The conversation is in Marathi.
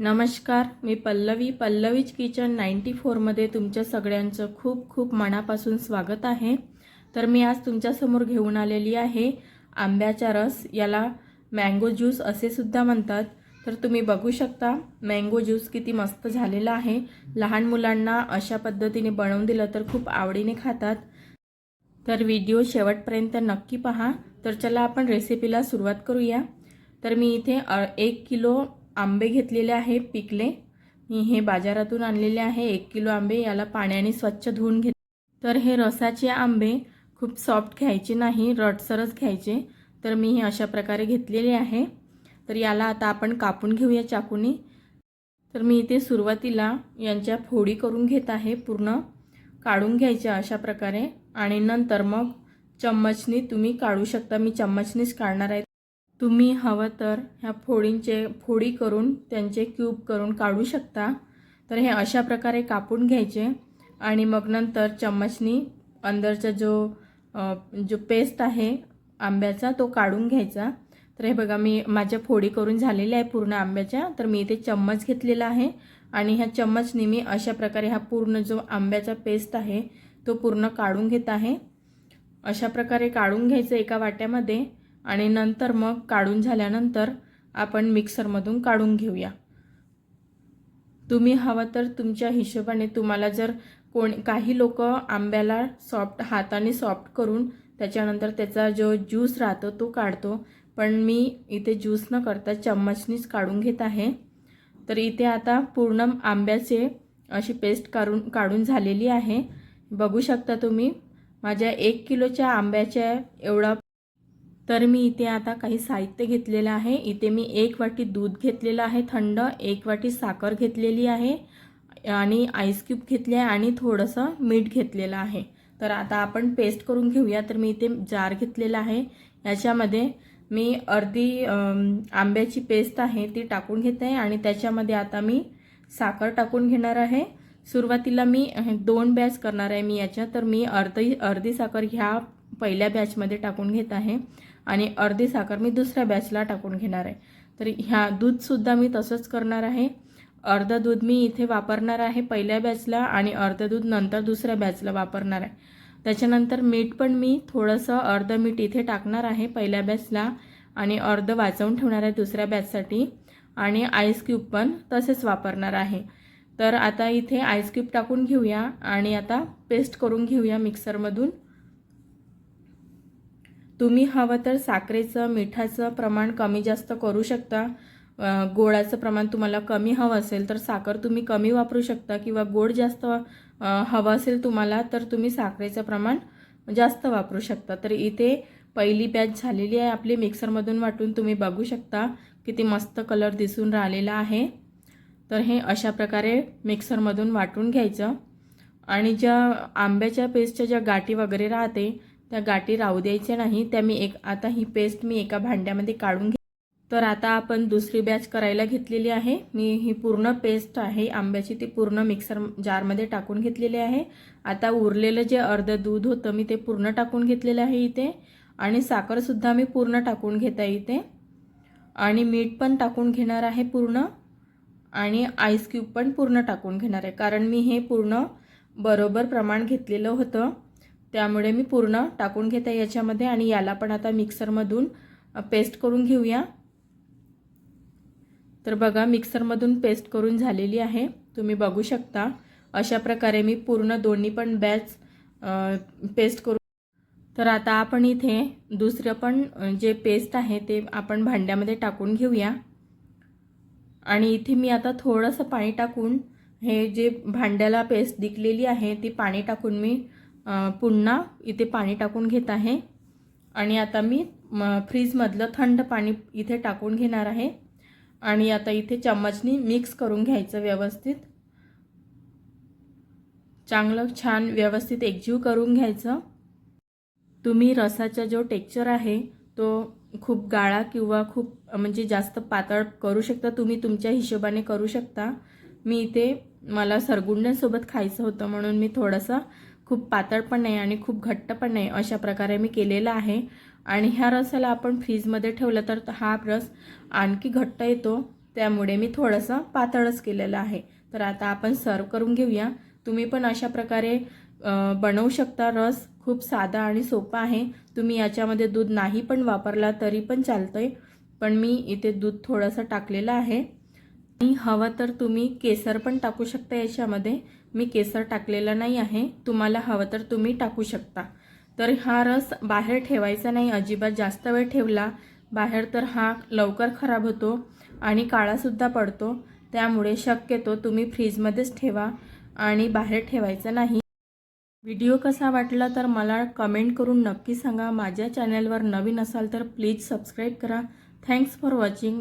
नमस्कार मी पल्लवी. पल्लवीज किचन नाईन्टी फोरमध्ये तुमच्या सगळ्यांचं खूप खूप मनापासून स्वागत आहे. तर मी आज तुमच्यासमोर घेऊन आलेली आहे आंब्याचा रस. याला मँगो ज्यूस असे सुद्धा म्हणतात. तर तुम्ही बघू शकता मँगो ज्यूस किती मस्त झालेला आहे. लहान मुलांना अशा पद्धतीने बनवून दिलं तर खूप आवडीने खातात. तर व्हिडिओ शेवटपर्यंत नक्की पहा. तर चला आपण रेसिपीला सुरुवात करूया. तर मी इथे एक किलो आंबे घेतलेले आहे पिकले. मी हे बाजारातून आणलेले आहे. एक किलो आंबे याला पाण्याने स्वच्छ धुवून घेत तर हे रसाचे आंबे खूप सॉफ्ट घ्यायचे नाही रटसरच घ्यायचे. तर मी हे अशा प्रकारे घेतलेले आहे. तर याला आता आपण कापून घेऊया चाकूने. तर मी इथे सुरुवातीला यांच्या फोडी करून घेत आहे पूर्ण. काढून घ्यायच्या अशा प्रकारे. आणि नंतर मग चम्मचनी तुम्ही काढू शकता. मी चम्मचनीच काढणार आहे. तुम्ही हवं तर ह्या फोडींचे फोडी करून त्यांचे क्यूब करून काढू शकता. तर हे अशा प्रकारे कापून घ्यायचे आणि मग नंतर चम्मचनी अंदरचा जो जो पेस्ट आहे आंब्याचा तो काढून घ्यायचा. तर हे बघा मी माझ्या फोडी करून झालेल्या आहे पूर्ण आंब्याच्या. तर मी इथे चम्मच घेतलेला आहे आणि ह्या चम्मचने मी अशा प्रकारे हा पूर्ण जो आंब्याचा पेस्ट आहे तो पूर्ण काढून घेत आहे. अशा प्रकारे काढून घ्यायचं एका वाट्यामध्ये. आणि नंतर मग काढून झाल्यानंतर आपण मिक्सरमधून काढून घेऊया. तुम्ही हवं तर तुमच्या हिशोबाने तुम्हाला जर कोण काही लोक आंब्याला सॉफ्ट हाताने सॉफ्ट करून त्याच्यानंतर त्याचा जो ज्यूस राहतो तो काढतो. पण मी इथे ज्यूस न करता चम्मचनीच काढून घेत आहे. तर इथे आता पूर्ण आंब्याचे अशी पेस्ट काढून काढून झालेली आहे. बघू शकता तुम्ही माझ्या एक किलोच्या आंब्याच्या एवढा तर मी इथे आता काही साहित्य घेतलेलं आहे. इथे मी एक वाटी दूध घेतलेलं आहे थंड एक वाटी साखर घेतलेली आहे आणि आईस क्यूब घेतले आहे आणि थोडंसं मीठ घेतलेलं आहे. तर आता आपण पेस्ट करून घेऊया. तर मी इथे जार घेतलेला आहे. याच्यामध्ये मी अर्धी आंब्याची पेस्ट आहे ती टाकून घेत आहे आणि त्याच्यामध्ये आता मी साखर टाकून घेणार आहे. सुरुवातीला मी दोन बॅच करणार आहे मी याच्या तर मी अर्धी अर्धी साखर ह्या पहिल्या बॅचमध्ये टाकून घेत आहे. आणि अर्धी साखर मी दुसऱ्या बॅचला टाकून घेणार आहे. तर ह्या दूधसुद्धा मी तसंच करणार आहे. अर्ध दूध मी इथे वापरणार आहे पहिल्या बॅचला आणि अर्ध दूध नंतर दुसऱ्या बॅचला वापरणार आहे. त्याच्यानंतर मीठ पण मी थोडंसं अर्ध मीठ इथे टाकणार आहे पहिल्या बॅचला आणि अर्ध वाचवून ठेवणार आहे दुसऱ्या बॅचसाठी आणि आईस क्यूब पण तसेच वापरणार आहे. तर आता इथे आईस क्यूब टाकून घेऊया आणि आता पेस्ट करून घेऊया मिक्सरमधून तुम्ही हवं तर साखरेचं मिठाचं प्रमाण कमी जास्त करू शकता. गोडाचं प्रमाण तुम्हाला कमी हवं असेल तर साखर तुम्ही कमी वापरू शकता किंवा गोड जास्त हवं असेल तुम्हाला तर तुम्ही साखरेचं प्रमाण जास्त वापरू शकता. तर इथे पहिली बॅच झालेली आहे. आपली मिक्सरमधून वाटून तुम्ही बघू शकता किती मस्त कलर दिसून राहिलेला आहे. तर हे अशा प्रकारे मिक्सरमधून वाटून घ्यायचं. आणि ज्या आंब्याच्या पेस्टच्या ज्या गाठी वगैरे राहते त्या गाठी राहू द्यायच्या नाही त्या मी एक आता ही पेस्ट मी एका भांड्यामध्ये काढून घे. तर आता आपण दुसरी बॅच करायला घेतलेली आहे. मी ही पूर्ण पेस्ट आहे आंब्याची ती पूर्ण मिक्सर जारमध्ये टाकून घेतलेली आहे. आता उरलेलं जे अर्ध दूध होतं मी ते पूर्ण टाकून घेतलेलं आहे इथे. आणि साखरसुद्धा मी पूर्ण टाकून घेत आहे इथे. आणि मीठ पण टाकून घेणार आहे पूर्ण. आणि आईस क्यूब पण पूर्ण टाकून घेणार आहे. कारण मी हे पूर्ण बरोबर प्रमाण घेतलेलं होतं. त्यामुळे मी पूर्ण टाकून घेते याच्यामध्ये आणि याला पण आता मिक्सरमधून पेस्ट करून घेऊया. तर बघा मिक्सरमधून पेस्ट करून झालेली आहे. तुम्ही बघू शकता. अशा प्रकारे मी पूर्ण दोन्ही पण बॅच पेस्ट करून तर आता आपण इथे दुसरं पण जे पेस्ट आहे ते आपण भांड्यामध्ये टाकून घेऊया. आणि इथे मी आता थोडंसं पाणी टाकून हे जे भांड्याला पेस्ट दिखलेली आहे ती पाणी टाकून मी पुन्हा इथे पाणी टाकून घेत आहे. आणि आता मी म, फ्रीजमधलं थंड पाणी इथे टाकून घेणार आहे. आणि आता इथे चम्मचनी मिक्स करून घ्यायचं व्यवस्थित. चांगलं छान व्यवस्थित एकजीव करून घ्यायचं. तुम्ही रसाचा जो टेक्चर आहे तो खूप गाळा किंवा खूप म्हणजे जास्त पातळ करू शकता. तुम्ही तुमच्या हिशोबाने करू शकता. मी इथे मला सरगुंड्यांसोबत खायचं होतं म्हणून मी थोडंसं खूप पातळ पण नाही आणि खूप घट्ट पण नाही अशा प्रकारे मी केलेला आहे. आणि ह्या रसाला आपण फ्रीजमध्ये ठेवलं तर हा रस आणखी घट्ट येतो. त्यामुळे मी थोडंसं पातळच केलेलं आहे. तर आता आपण सर्व करून घेऊया. तुम्ही पण अशा प्रकारे बनवू शकता रस. खूप साधा आणि सोपा आहे. तुम्ही याच्यामध्ये दूध नाही पण वापरला तरी पण चालतंय. पण मी इथे दूध थोडंसं टाकलेलं आहे. आणि हवं तर तुम्ही केसर पण टाकू शकता याच्यामध्ये. मी केसर टाकलेला नाही आहे. तुम्हाला हवं तर तुम्ही टाकू शकता. तर हा रस बाहेर ठेवायचा नाही. अजिबात जास्त वेळ ठेवला. बाहेर तर हा लवकर खराब होतो आणि काळासुद्धा पडतो. त्यामुळे शक्यतो तुम्ही फ्रीजमध्येच ठेवा आणि बाहेर ठेवायचं नाही. व्हिडिओ कसा वाटला तर मला कमेंट करून नक्की सांगा. माझ्या चॅनलवर नवीन असाल तर प्लीज सबस्क्राईब करा. Thanks for watching.